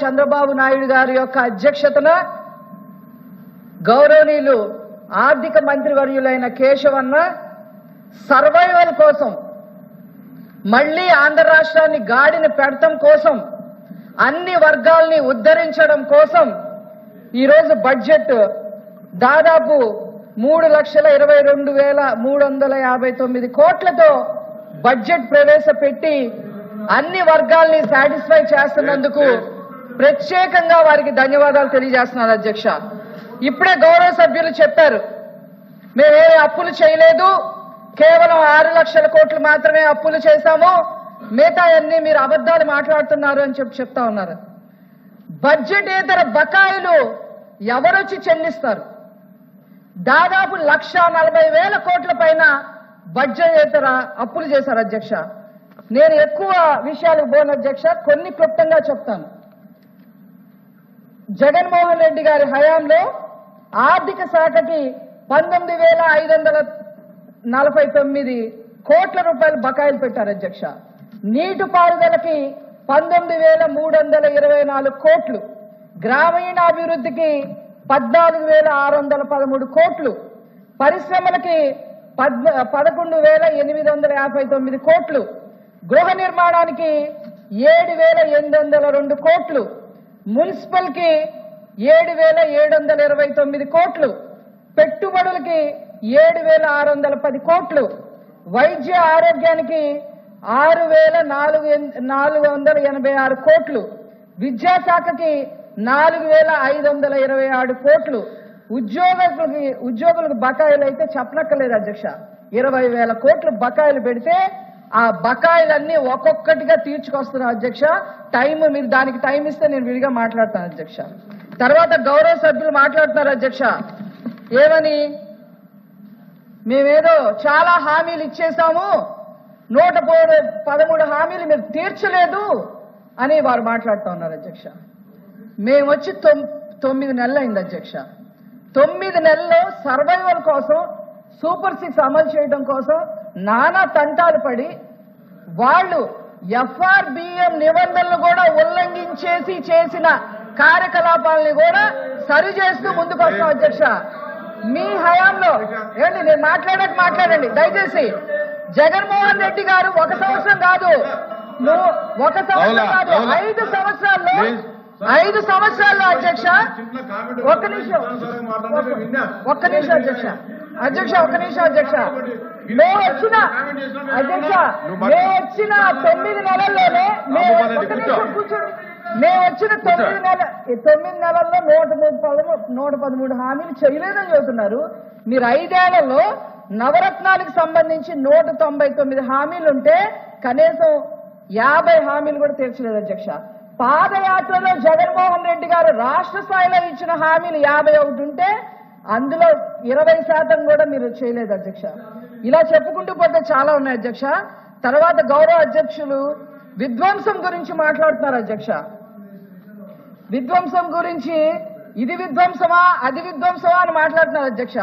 చంద్రబాబు నాయుడు గారి యొక్క అధ్యక్షతన గౌరవనీయులు ఆర్థిక మంత్రివర్యులైన కేశవన్న సర్వైవల్ కోసం మళ్ళీ ఆంధ్ర రాష్ట్రాన్ని గాడిని పెడతం కోసం అన్ని వర్గాల్ని ఉద్ధరించడం కోసం ఈరోజు బడ్జెట్ దాదాపు మూడు లక్షల ఇరవై రెండు వేల మూడు వందల యాభై తొమ్మిది కోట్లతో బడ్జెట్ ప్రవేశపెట్టి అన్ని వర్గాల్ని సాటిస్ఫై చేస్తున్నందుకు ప్రత్యేకంగా వారికి ధన్యవాదాలు తెలియజేస్తున్నారు అధ్యక్ష. ఇప్పుడే గౌరవ సభ్యులు చెప్పారు. మేమే అప్పులు చేయలేదు. కేవలం ఆరు లక్షల కోట్లు మాత్రమే అప్పులు చేశాము. మిగతా అన్ని మీరు అబద్ధాలు మాట్లాడుతున్నారు అని చెప్పి చెప్తా ఉన్నారు. బడ్జెటేతర బకాయిలు ఎవరొచ్చి చెల్లిస్తారు? దాదాపు లక్ష నలభై వేల కోట్ల పైన బడ్జెటేతర అప్పులు చేశారు అధ్యక్ష. నేను ఎక్కువ విషయాలకు పోను అధ్యక్ష. కొన్ని క్లుప్తంగా చెప్తాను. జగన్మోహన్ రెడ్డి గారి హయాంలో ఆర్థిక శాఖకి పంతొమ్మిది వేల ఐదు వందల నలభై తొమ్మిది కోట్ల రూపాయలు బకాయిలు పెట్టారు అధ్యక్ష. నీటిపారుదలకి పంతొమ్మిది వేల మూడు వందల ఇరవై నాలుగు కోట్లు. గ్రామీణాభివృద్ధికి పద్నాలుగు వేల ఆరు వందల పదమూడు కోట్లు. పరిశ్రమలకి పద్ పదకొండు వేల ఎనిమిది వందల యాభై తొమ్మిది కోట్లు. గృహ నిర్మాణానికి ఏడు వేల ఎనిమిది వందల రెండు కోట్లు. మున్సిపల్కి ఏడు వేల ఏడు వందల ఇరవై తొమ్మిది కోట్లు పెట్టుబడులకి ఏడు వేల ఆరు వందల పది కోట్లు వైద్య ఆరోగ్యానికి ఆరు వేల నాలుగు నాలుగు వందల ఎనభై ఆరు కోట్లు విద్యాశాఖకి నాలుగు వేల ఐదు వందల ఇరవై ఆరు కోట్లు. ఉద్యోగులకి ఉద్యోగులకు బకాయిలు అయితే చెప్పనక్కర్లేదు అధ్యక్ష. ఇరవై వేల కోట్లు బకాయిలు పెడితే ఆ బకాయిలన్నీ ఒక్కొక్కటిగా తీర్చుకొస్తున్నారు అధ్యక్ష. టైం మీరు దానికి టైం ఇస్తే నేను విడిగా మాట్లాడతాను అధ్యక్ష. తర్వాత గౌరవ సభ్యులు మాట్లాడుతున్నారు అధ్యక్ష. ఏమని? మేమేదో చాలా హామీలు ఇచ్చేసాము నూట పదమూడు హామీలు మీరు తీర్చలేదు అని వారు మాట్లాడుతూ ఉన్నారు అధ్యక్ష. మేము వచ్చి తొమ్మిది నెలలు అయింది అధ్యక్ష. తొమ్మిది నెలల్లో సర్వైవల్ కోసం సూపర్ సిక్స్ అమలు చేయడం కోసం నానా తంటాలు పడి వాళ్ళు ఎఫ్ఆర్బిఎం నిబంధనలు కూడా ఉల్లంఘించేసి చేసిన కార్యకలాపాలని కూడా సరి చేస్తూ ముందుకు వస్తాం అధ్యక్ష. మీ హయాంలో ఏంటి నేను మాట్లాడక మాట్లాడండి. దయచేసి జగన్మోహన్ రెడ్డి గారు ఒక సంవత్సరం కాదు. నువ్వు ఒక సంవత్సరం కాదు. ఐదు సంవత్సరాల్లో. ఐదు సంవత్సరాల్లో అధ్యక్ష. ఒక్క నిమిషం. ఒక్క నిమిషం అధ్యక్ష. అధ్యక్ష ఒక్క నిమిషం అధ్యక్ష. మేము వచ్చిన అధ్యక్ష మేము వచ్చిన తొమ్మిది నెలల్లోనే మేము మేము వచ్చిన తొమ్మిది నెల తొమ్మిది నెలల్లో నూట మూడు పదమూ నూట పదమూడు హామీలు చేయలేదని చెబుతున్నారు. మీరు ఐదేళ్ళలో నవరత్నాలకు సంబంధించి నూట తొంభై తొమ్మిది హామీలు ఉంటే కనీసం యాభై హామీలు కూడా తీర్చలేదు అధ్యక్ష. పాదయాత్రలో జగన్మోహన్ రెడ్డి గారు రాష్ట్ర స్థాయిలో ఇచ్చిన హామీలు యాభై ఒకటి ఉంటే అందులో ఇరవై శాతం కూడా మీరు చేయలేదు అధ్యక్ష. ఇలా చెప్పుకుంటూ పోతే చాలా ఉన్నాయి అధ్యక్ష. తర్వాత గౌరవ అధ్యక్షులు విధ్వంసం గురించి మాట్లాడుతున్నారు అధ్యక్ష. విధ్వంసం గురించి ఇది విధ్వంసమా అది విధ్వంసమా అని మాట్లాడుతున్నారు అధ్యక్ష.